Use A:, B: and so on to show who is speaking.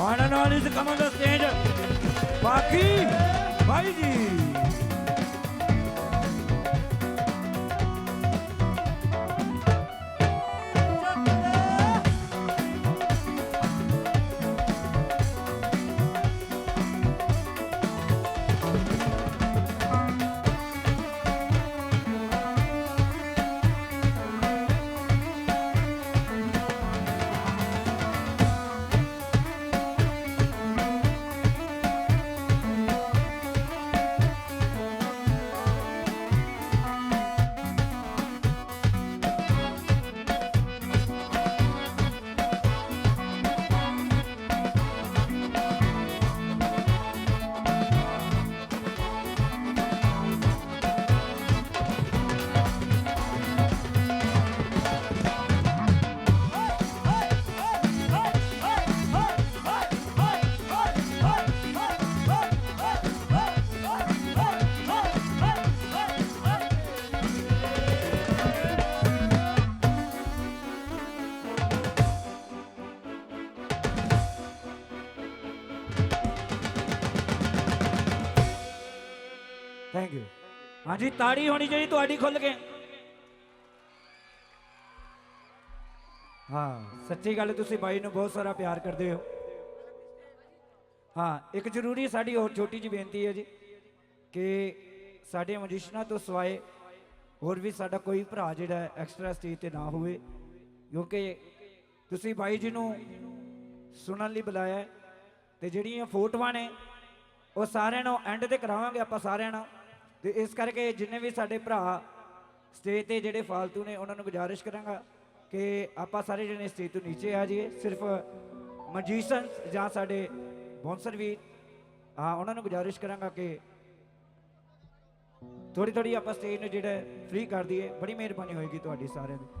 A: On and on is the commander's of. Baki, Bhaiji. Thank you ਹਾਂਜੀ ਤਾੜੀ ਹੋਣੀ ਚਾਹੀਦੀ ਤੁਹਾਡੀ ਖੁੱਲ ਕੇ। ਹਾਂ ਸੱਚੀ ਗੱਲ ਹੈ, ਤੁਸੀਂ ਬਾਈ ਨੂੰ ਬਹੁਤ ਸਾਰਾ ਪਿਆਰ ਕਰਦੇ ਹੋ। ਹਾਂ ਇੱਕ ਜ਼ਰੂਰੀ ਸਾਡੀ ਹੋਰ ਛੋਟੀ ਜਿਹੀ ਬੇਨਤੀ ਹੈ ਜੀ ਕਿ ਸਾਡੇ ਮਜੀਸ਼ਨਾਂ ਤੋਂ ਸਵਾਏ ਹੋਰ ਵੀ ਸਾਡਾ ਕੋਈ ਭਰਾ ਜਿਹੜਾ ਐਕਸਟਰਾ ਸਟੇਜ ਤੇ ਨਾ ਹੋਵੇ ਕਿਉਂਕਿ ਤੁਸੀਂ ਬਾਈ ਜੀ ਨੂੰ ਸੁਣਨ ਲਈ ਬੁਲਾਇਆ ਹੈ ਤੇ ਜਿਹੜੀਆਂ ਫੋਟੋਆਂ ਨੇ ਉਹ ਸਾਰਿਆਂ ਨੂੰ ਐਂਡ ਤੇ ਕਰਾਵਾਂਗੇ ਆਪਾਂ ਸਾਰਿਆਂ ਨਾਲ। ਤੇ ਇਸ ਕਰਕੇ ਜਿੰਨੇ ਵੀ ਸਾਡੇ ਭਰਾ ਸਟੇਜ ਤੇ ਜਿਹੜੇ ਫਾਲਤੂ ਨੇ ਉਹਨਾਂ ਨੂੰ ਗੁਜ਼ਾਰਿਸ਼ ਕਰਾਂਗਾ ਕਿ ਆਪਾਂ ਸਾਰੇ ਜਣੇ ਸਟੇਜ ਤੋਂ ਨੀਚੇ ਆ ਜਾਈਏ। ਸਿਰਫ ਮਜੀਸ਼ੀਅਨਸ ਜਾਂ ਸਾਡੇ ਬੌਂਸਰ ਵੀ, ਹਾਂ, ਉਹਨਾਂ ਨੂੰ ਗੁਜ਼ਾਰਿਸ਼ ਕਰਾਂਗਾ ਕਿ ਥੋੜੀ ਥੋੜੀ ਆਪਾਂ ਸਟੇਜ ਨੂੰ ਜਿਹੜਾ ਫ੍ਰੀ ਕਰ ਦਈਏ। ਬੜੀ ਮਿਹਰਬਾਨੀ ਹੋਏਗੀ ਤੁਹਾਡੀ ਸਾਰਿਆਂ ਦੀ।